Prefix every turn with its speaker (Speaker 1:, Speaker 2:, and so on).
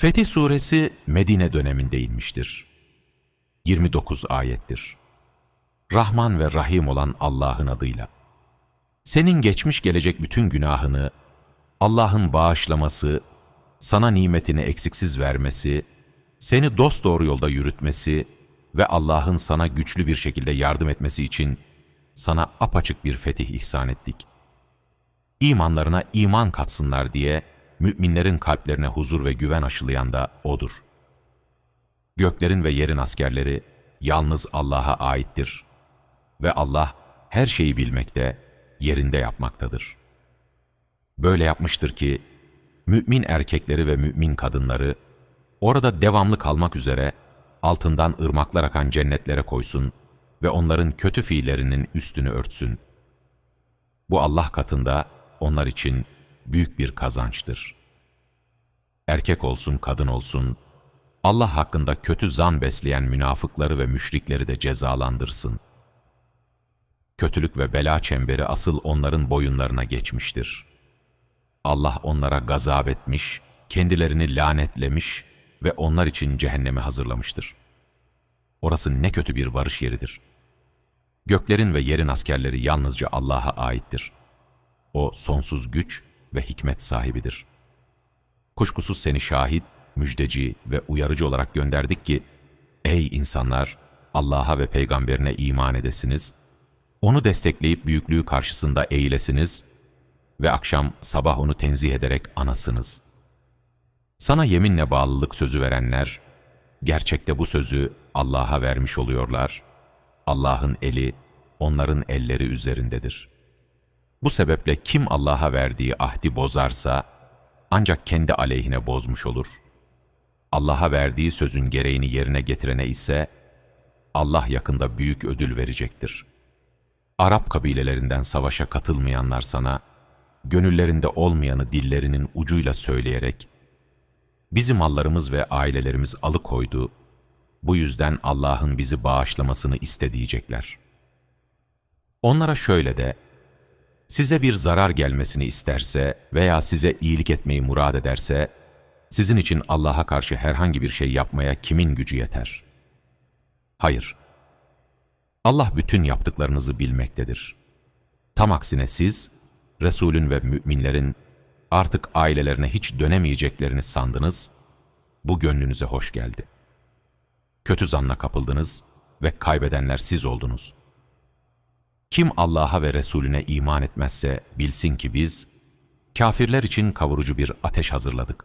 Speaker 1: Fetih Suresi Medine döneminde inmiştir. 29 ayettir. Rahman ve Rahim olan Allah'ın adıyla. Senin geçmiş gelecek bütün günahını, Allah'ın bağışlaması, sana nimetini eksiksiz vermesi, seni dosdoğru yolda yürütmesi ve Allah'ın sana güçlü bir şekilde yardım etmesi için sana apaçık bir fetih ihsan ettik. İmanlarına iman katsınlar diye müminlerin kalplerine huzur ve güven aşılayan da O'dur. Göklerin ve yerin askerleri yalnız Allah'a aittir ve Allah her şeyi bilmekte, yerinde yapmaktadır. Böyle yapmıştır ki, mümin erkekleri ve mümin kadınları orada devamlı kalmak üzere altından ırmaklar akan cennetlere koysun ve onların kötü fiillerinin üstünü örtsün. Bu Allah katında onlar için büyük bir kazançtır. Erkek olsun, kadın olsun, Allah hakkında kötü zan besleyen münafıkları ve müşrikleri de cezalandırsın. Kötülük ve bela çemberi asıl onların boyunlarına geçmiştir. Allah onlara gazap etmiş, kendilerini lanetlemiş ve onlar için cehennemi hazırlamıştır. Orası ne kötü bir varış yeridir. Göklerin ve yerin askerleri yalnızca Allah'a aittir. O sonsuz güç ve hikmet sahibidir. Kuşkusuz seni şahit, müjdeci ve uyarıcı olarak gönderdik ki, Ey insanlar! Allah'a ve peygamberine iman edesiniz, onu destekleyip büyüklüğü karşısında eğilesiniz ve akşam sabah onu tenzih ederek anasınız. Sana yeminle bağlılık sözü verenler, gerçekte bu sözü Allah'a vermiş oluyorlar. Allah'ın eli, onların elleri üzerindedir. Bu sebeple kim Allah'a verdiği ahdi bozarsa, ancak kendi aleyhine bozmuş olur. Allah'a verdiği sözün gereğini yerine getirene ise, Allah yakında büyük ödül verecektir. Arap kabilelerinden savaşa katılmayanlar sana, gönüllerinde olmayanı dillerinin ucuyla söyleyerek, Bizi mallarımız ve ailelerimiz alıkoydu, bu yüzden Allah'ın bizi bağışlamasını istediyecekler. Onlara şöyle de, size bir zarar gelmesini isterse veya size iyilik etmeyi murad ederse, sizin için Allah'a karşı herhangi bir şey yapmaya kimin gücü yeter? Hayır. Allah bütün yaptıklarınızı bilmektedir. Tam aksine siz, Resulün ve müminlerin artık ailelerine hiç dönemeyeceklerini sandınız, bu gönlünüze hoş geldi. Kötü zanla kapıldınız ve kaybedenler siz oldunuz. Kim Allah'a ve Resulüne iman etmezse bilsin ki biz, kafirler için kavurucu bir ateş hazırladık.